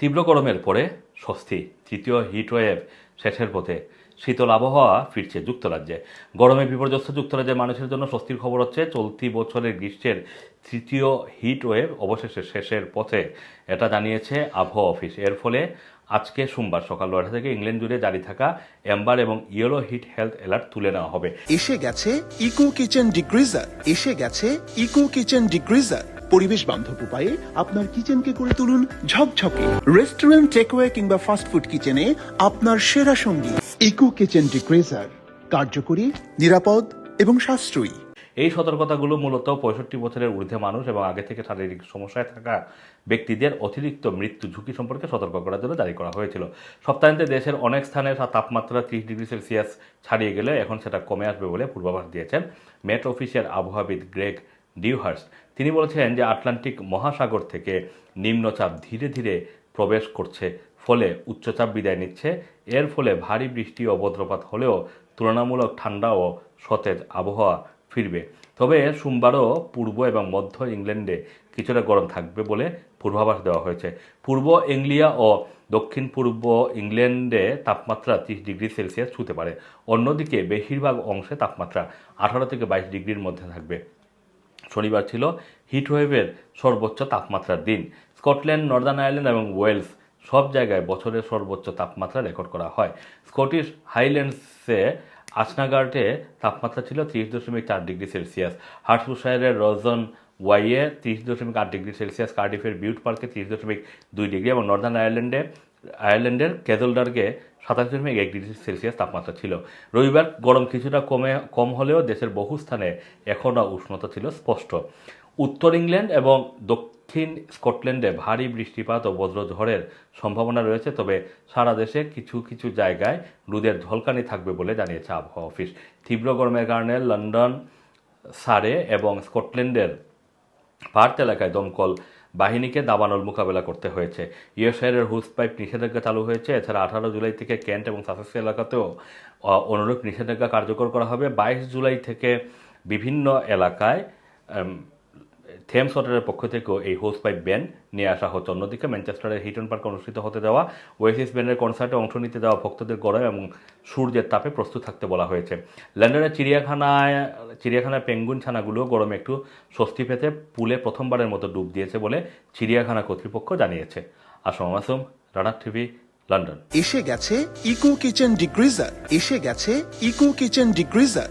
তীব্র গরমের পরে স্বস্তি তৃতীয় হিটওয়েভ শেষের পথে শীতল আবহাওয়া ফিরছে যুক্তরাজ্যে। গরমে বিপর্যস্ত যুক্তরাজ্যের মানুষের জন্য স্বস্তির খবর হচ্ছে, চলতি বছরের গ্রীষ্মের তৃতীয় হিট ওয়েভ অবশেষে শেষের পথে। এটা জানিয়েছে আবহাওয়া অফিস। এর ফলে আজকে সোমবার সকাল নয়টা থেকে ইংল্যান্ড জুড়ে জারি থাকা এম্বার এবং ইয়েলো হিট হেলথ অ্যালার্ট তুলে নেওয়া হবে। এসে গেছে ইকো কিচেন ডিগ্রিজার এসে গেছে ইকো কিচেন ডিগ্রিজার পরিবেশ বান্ধব উপায়ে আপনার কিচেনকে করে তুলুন ঝকঝকে। রেস্টুরেন্ট টেকওয়ে কিংবা ফাস্টফুড কিচেনে আপনার সেরা সঙ্গী। ইকো কিচেন ডিগ্রিজার কার্যকরী, নিরাপদ এবং সাশ্রয়ী। এই সতর্কতাগুলো মূলত পঁয়ষট্টি বছরের ঊর্ধ্বে মানুষ এবং আগে থেকে শারীরিক সমস্যায় থাকা ব্যক্তিদের অতিরিক্ত মৃত্যু ঝুঁকি সম্পর্কে সতর্ক করার জন্য জারি করা হয়েছিল। সপ্তাহান্তে দেশের অনেক স্থানে তাপমাত্রা ত্রিশ ডিগ্রি সেলসিয়াস ছাড়িয়ে গেলে এখন সেটা কমে আসবে বলে পূর্বাভাস দিয়েছেন। মেট অফিসের আবহাওয়াবিদ গ্রেগ ডিউহার্স। তিনি বলেছেন যে আটলান্টিক মহাসাগর থেকে নিম্নচাপ ধীরে ধীরে প্রবেশ করছে, ফলে উচ্চচাপ বিদায় নিচ্ছে। এর ফলে ভারী বৃষ্টি ও বজ্রপাত হলেও তুলনামূলক ঠান্ডা ও সতেজ আবহাওয়া ফিরবে। তবে সোমবারও পূর্ব এবং মধ্য ইংল্যান্ডে কিছুটা গরম থাকবে বলে পূর্বাভাস দেওয়া হয়েছে। পূর্ব ইংলিয়া ও দক্ষিণ পূর্ব ইংল্যান্ডে তাপমাত্রা ত্রিশ ডিগ্রি সেলসিয়াস ছুতে পারে। অন্যদিকে বেশিরভাগ অংশে তাপমাত্রা আঠারো থেকে বাইশ ডিগ্রির মধ্যে থাকবে। শনিবার ছিল হিটওয়েভের সর্বোচ্চ তাপমাত্রার দিন। স্কটল্যান্ড, নর্দার্ন আয়ারল্যান্ড এবং ওয়েলস সব জায়গায় বছরের সর্বোচ্চ তাপমাত্রা রেকর্ড করা হয়। স্কটিশ হাইল্যান্ডসে আসনাগার্টে তাপমাত্রা ছিল ত্রিশ দশমিক চার ডিগ্রি সেলসিয়াস। হার্টফুশায়ারের রজন ওয়াইয়ে ত্রিশ দশমিক আট ডিগ্রি সেলসিয়াস। কার্ডিফের বিউট পার্কে ত্রিশ দশমিক দুই ডিগ্রি এবং নর্দার্ন আয়ারল্যান্ডে, আয়ারল্যান্ডের কেজলডার্গে সাতাশ দশমিক এক ডিগ্রি সেলসিয়াস তাপমাত্রা ছিল। রবিবার গরম কিছুটা কমে, কম হলেও দেশের বহু স্থানে এখনও উষ্ণতা ছিল স্পষ্ট। উত্তর ইংল্যান্ড এবং দক্ষিণ স্কটল্যান্ডে ভারী বৃষ্টিপাত ও বজ্রঝড়ের সম্ভাবনা রয়েছে, তবে সারা দেশে কিছু কিছু জায়গায় রোদের ঝলকানি থাকবে বলে জানিয়েছে আবহাওয়া অফিস। তীব্র গরমের কারণে লন্ডন, সারে এবং স্কটল্যান্ডের পার্থ এলাকায় দমকল বাহিনীকে দাবানল মোকাবেলা করতে হয়েছে। ইয়শায়ারের হুস পাইপ নিষেধাজ্ঞা চালু হয়েছে। এছাড়া আঠারো জুলাই থেকে ক্যান্ট এবং সাসেস এলাকাতেও অনুরূপ নিষেধাজ্ঞা কার্যকর করা হবে। বাইশ জুলাই থেকে বিভিন্ন এলাকায় থেমস ওয়াটারের পক্ষ থেকেও এই হোস পাইপ ব্যান নিয়ে আসা হচ্ছে। অন্যদিকে ম্যানচেস্টারের হিটন পার্ক অনুষ্ঠিত হতে দেওয়া ওয়েসিস ব্যান্ডের কনসার্টে অংশ নিতে দেওয়া ভক্তদের গরম এবং সূর্যের তাপে প্রস্তুত থাকতে বলা হয়েছে। লন্ডনের চিড়িয়াখানায়, চিড়িয়াখানার পেঙ্গুন ছানাগুলো গরমে একটু স্বস্তি পেতে পুলে প্রথমবারের মতো ডুব দিয়েছে বলে চিড়িয়াখানা কর্তৃপক্ষ জানিয়েছে। আসম মাসুম, রানার টিভি, লন্ডন। এসে গেছে ইকো কিচেন ডিগ্রিজার। এসে গেছে ইকো কিচেন ডিগ্রিজার।